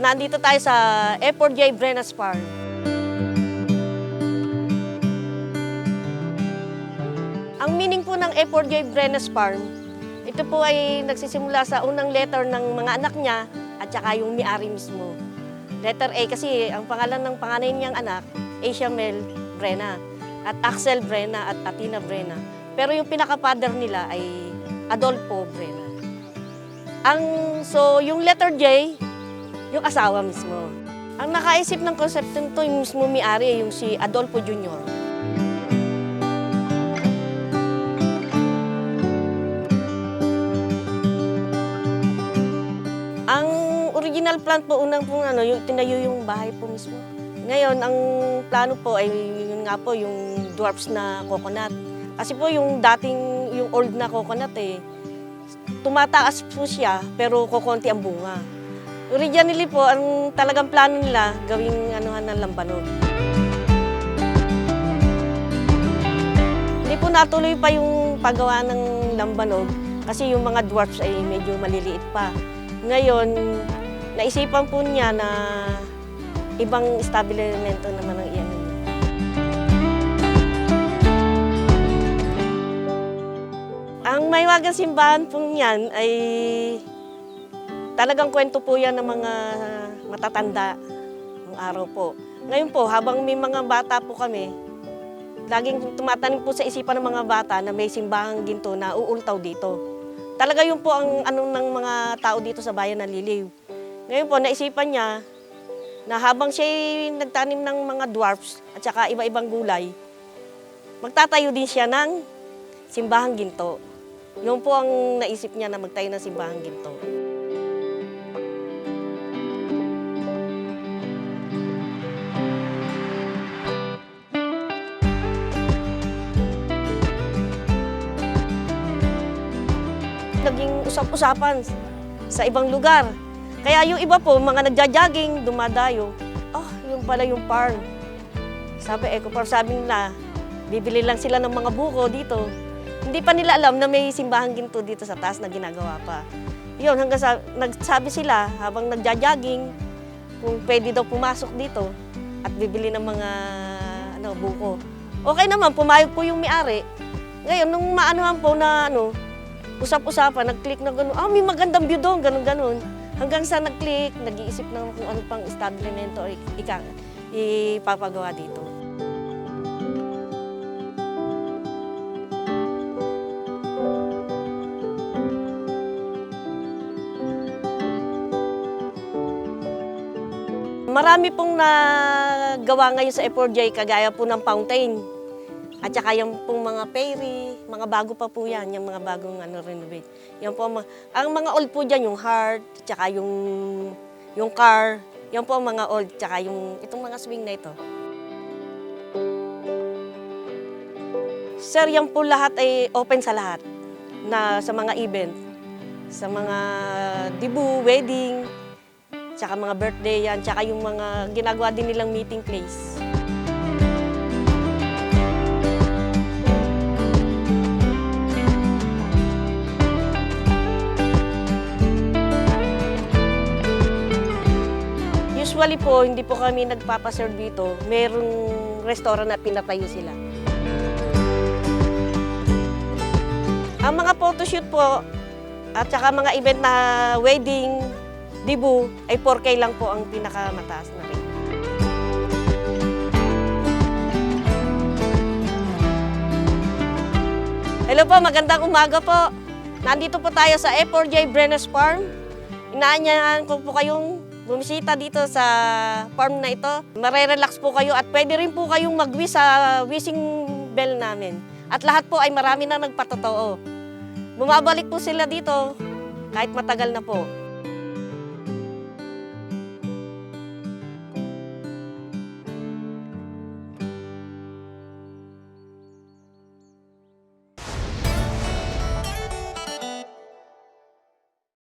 Nandito tayo sa F4J Brenas Farm. Ang meaning po ng F4J Brenas Farm, ito po ay nagsisimula sa unang letter ng mga anak niya at saka yung may-ari mismo. Letter A kasi ang pangalan ng panganay niyang anak, Asia Mel Brena at Axel Brena at Atina Brena. Pero yung pinaka-father nila ay Adolfo Brena. Ang so yung letter J, yung asawa mismo. Ang nakaisip ng konsepto nito yung mismo may-ari, yung si Adolfo Jr. Ang original plan po, unang po ano, yung tinayo yung bahay po mismo. Ngayon, ang plano po ay yun nga po, yung dwarfs na coconut. Kasi po yung dating, yung old na coconut eh, tumataas po siya, pero kukonti ang bunga. Originally po, ang talagang plano nila, gawing anuhan ng lambanog. Hindi po natuloy pa yung paggawa ng lambanog kasi yung mga dwarfs ay medyo maliliit pa. Ngayon, naisipan po niya na ibang establishmento naman ang iyan. Ang Maywagang Simbahan po niyan ay talagang kwento po yan ng mga matatanda ng araw po. Ngayon po, habang may mga bata po kami, laging tumatanim po sa isipan ng mga bata na may simbahang ginto na uultaw dito. Talaga yun po ang anong ng mga tao dito sa bayan ng Liliw. Ngayon po, naisipan niya na habang siya nagtanim ng mga dwarfs at saka iba-ibang gulay, magtatayo din siya ng simbahang ginto. Yun po ang naisip niya na magtayo ng simbahang ginto. Naging usap-usapan sa ibang lugar. Kaya yung iba po, mga nagja-jogging, dumadayo, oh, yun pala yung farm. Sabi, Eco Farm, sabi nila, bibili lang sila ng mga buko dito. Hindi pa nila alam na may simbahang ginto dito sa taas na ginagawa pa. Yun, hanggang sa, nagsabi sila habang nagja-jogging, kung pwede daw pumasok dito at bibili ng mga ano, buko. Okay naman, pumayag po yung may-ari. Ngayon, nung maanuhan po na ano, usap-usapan, nag-click na gano'n, ah, may magandang view doon, gano'n-gano'n. Hanggang sa nag-click, nag-iisip na kung ano pang establishmento ika, ipapagawa dito. Marami pong nagawa ngayon sa F4J, kagaya po ng fountain. At saka yung pong mga fairy, mga bago pa po yan, yung mga bagong ano, renovate. Yan po, ang mga old po dyan, yung heart, tsaka yung, yung car, yan po ang mga old, tsaka yung, itong mga swing na ito. Sir, yan po lahat ay open sa lahat, na sa mga event, sa mga dibu, wedding, tsaka mga birthday yan, tsaka yung mga ginagawa din nilang meeting place. Usually po, hindi po kami nagpapaserve dito. Merong restaurant na pinatayo sila. Ang mga photoshoot po, at saka mga event na wedding, dibu, ay 4K lang po ang pinakamataas na rate. Hello po, magandang umaga po. Nandito po tayo sa F4J Brenes Farm. Inaanyahan ko po kayong bumisita dito sa farm na ito. Marerelax po kayo at pwede rin po kayong mag-wish sa wishing bell namin. At lahat po ay marami na nagpatotoo. Bumabalik po sila dito kahit matagal na po.